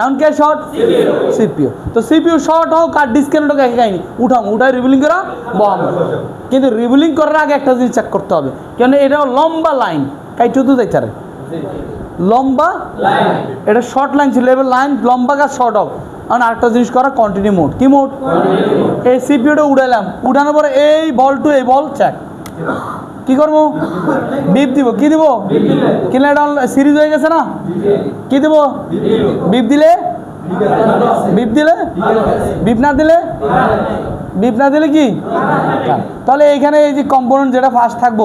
এখন কে short CPO তো সিপিও শর্ট হোক আর ডিসকানেক্ট হোক একই কাহিনি। উঠাম উঠায় রিভিলিং করা বহাম কিন্তু রিভিলিং করার আগে একটা জিনিস চেক করতে হবে। কেন এটা লম্বা লাইন কাইটু তো দেখতে লম্বা এটা শর্ট লাইন ছিল এবার লাইন লম্বা কাজ শর্ট হোক। এখন আরেকটা জিনিস করা কন্টিনিউ মোড কি মোড এই সিপিওটা উড়াইলাম উঠানোর পরে এই বল টু এই বল চেক কি করব? বিপ দিব। কি দিব? কিনলে সিরিজ হয়ে গেছে না? কি দিব? বিপ দিলে? বিপ দিলে? বিপ না দিলে? বিপ না দিলে কি? তাহলে এইখানে এই যে কম্পোনেন্ট যেটা ফার্স্ট থাকব,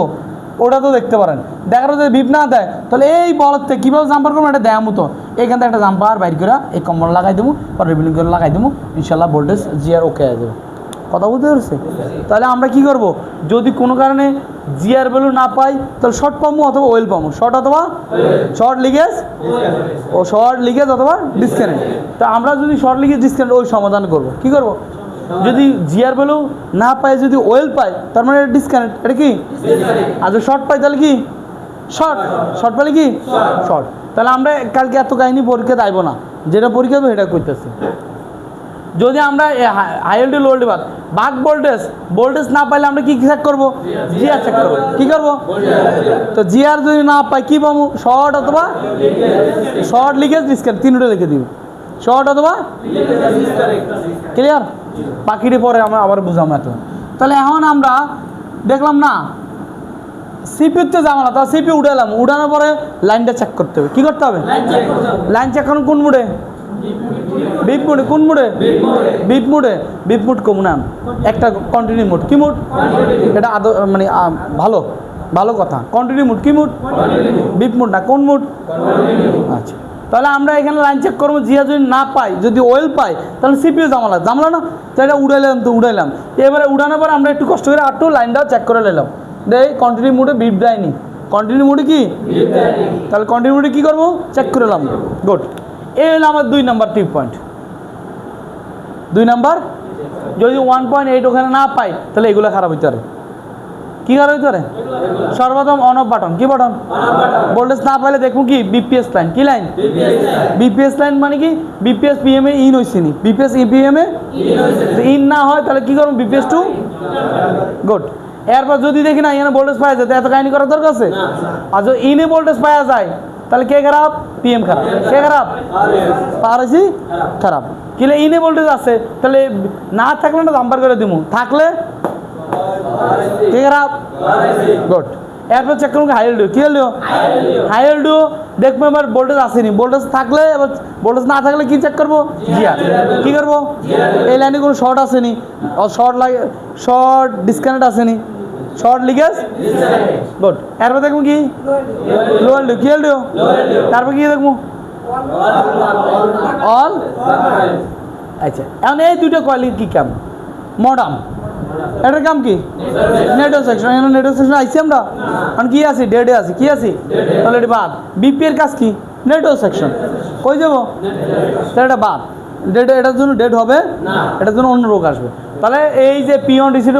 ওটা তো দেখতে পারেন। দেখার যদি বিপ না দেয়, তাহলে এই থেকে কীভাবে জাম্পার করব? এটা দেয়া মতো। এইখান থেকে একটা জাম্পার বাইর করে এই কম্পোনেন্ট লাগাই দেবো বা রিবিলিং করে লাগাই দেবো। ইনশাল্লাহ ভোল্টেজ জিয়ার ওকে হয়ে যাবে। কথা বুঝতে পারছে তাহলে আমরা কি করব? যদি কোনো কারণে জিয়ার ভ্যালু না পাই তাহলে শর্ট পাবো অথবা ওয়েল পাবো শর্ট অথবা শর্ট লিগেজ ও শর্ট লিগেজ অথবা ডিসকানেক্ট তো আমরা যদি শর্ট লিগেজ ডিসকানেক্ট ওই সমাধান করব। কি করব? যদি জিয়ার ভ্যালু না পাই যদি ওয়েল পাই তার মানে ডিসকানেক্ট এটা কি? আর যদি শর্ট পাই তাহলে কি? শর্ট শর্ট পাইলে কি? শর্ট তাহলে আমরা কালকে এত কাহিনী পরীক্ষা দেবো না। যেটা পরীক্ষা দেবো সেটা করতেছি যদি আমরা হাইল টু লোল্ড বাদ বাক ভোল্টেজ ভোল্টেজ না পাইলে আমরা কি চেক করব? জিআর চেক করব। কি করব? তো জিআর যদি না পাই কি পাবো? শর্ট অথবা শর্ট লিখে ডিসকাউন্ট তিনটা লিখে দিব। শর্ট অথবা ক্লিয়ার বাকিটি পরে আমরা আবার বুঝাবো এত। তাহলে এখন আমরা দেখলাম না সিপিউতে জামালা তা সিপি উঠালাম। উঠানোর পরে লাইনটা চেক করতে হবে। কি করতে হবে? লাইন চেক করুন কোন মুডে বিপ মুডে কোন মুডে? বিপ মুডে। Beep mood. কম না। একটা কন্টিনিউ মুড কি মুড এটা আদৌ মানে ভালো। ভালো কথা। কন্টিনিউ মুড কি মুড বিপ মুড না। কোন মুড আচ্ছা। তাহলে আমরা এখানে লাইন চেক করব। জিয়া যদি না পাই যদি ওয়েল পাই তাহলে সিপিও জামালা জামলা না? তো এটা উড়াইলাম তো উড়াইলাম। এবারে উড়ানোর পর আমরা একটু কষ্ট করে আটটু লাইনটাও চেক করে নিলাম। দেখ কন্টিনিউ মুডে বিপ দেয়নি। কন্টিনিউ মুডে কি? তাহলে কন্টিনিউ মুডে কী করব? চেক করে নিলাম। গুড এই হলো আমার দুই নাম্বার টিপ পয়েন্ট দুই নাম্বার? যদি ওয়ান পয়েন্ট এইট ওখানে না পাই তাহলে এগুলো খারাপ হইতে পারে। কি খারাপ হইতে পারে? সর্বপ্রথম অন অফ বাটন কি বাটন ভোল্টেজ না পাইলে দেখুন কি? বিপিএস লাইন কি লাইন বিপিএস লাইন মানে কি? বিপিএস পিএমএ ইন হয়েছে নি। বিপিএস ইপিএমএ ইন না হয় তাহলে কি করব? বিপিএস টু গুড এরপর যদি দেখি না এখানে ভোল্টেজ পাওয়া যায় এত কাহিনী করার দরকার আছে? আর যদি ইনে ভোল্টেজ পাওয়া যায় তাহলে কে খারাপ? পিএম খারাপ কে খারাপ পার হয়েছি খারাপ কিলে ইনে ভোল্টেজ আছে তাহলে না থাকলে না নাম্বার করে দিব থাকলে? কে খারাপ গুড এরপর চেক করুন হাইল ডিও কি হলো হাইল ডিও দেখব এবার ভোল্টেজ আসেনি। ভোল্টেজ থাকলে এবার ভোল্টেজ না থাকলে কি চেক করব? জিয়া কি করব? এই লাইনে কোনো শর্ট আসেনি। শর্ট লাগে শর্ট ডিসকানেক্ট আসেনি। শর্ট লিগেজ গুড এরপর দেখব কি? লোয়াল ডিও কি ডিও তারপর কি দেখব? অল আচ্ছা এখন এই দুটো কয়েলের কি কাম মডাম এটার কাম কি? নেটওয়ার্ক সেকশন এখানে নেটওয়ার্ক সেকশন আইসি আমরা? এখন কি আছি? ডেডে আছি। কি আছি? তাহলে এটা বাদ। বিপি এর কাজ কি? নেটওয়ার্ক সেকশন কই যাব? তাহলে এটা বাদ। ডেড এটার জন্য ডেড হবে? এটার জন্য অন্য রোগ আসবে। তাহলে এই যে পিওন ডিসিটি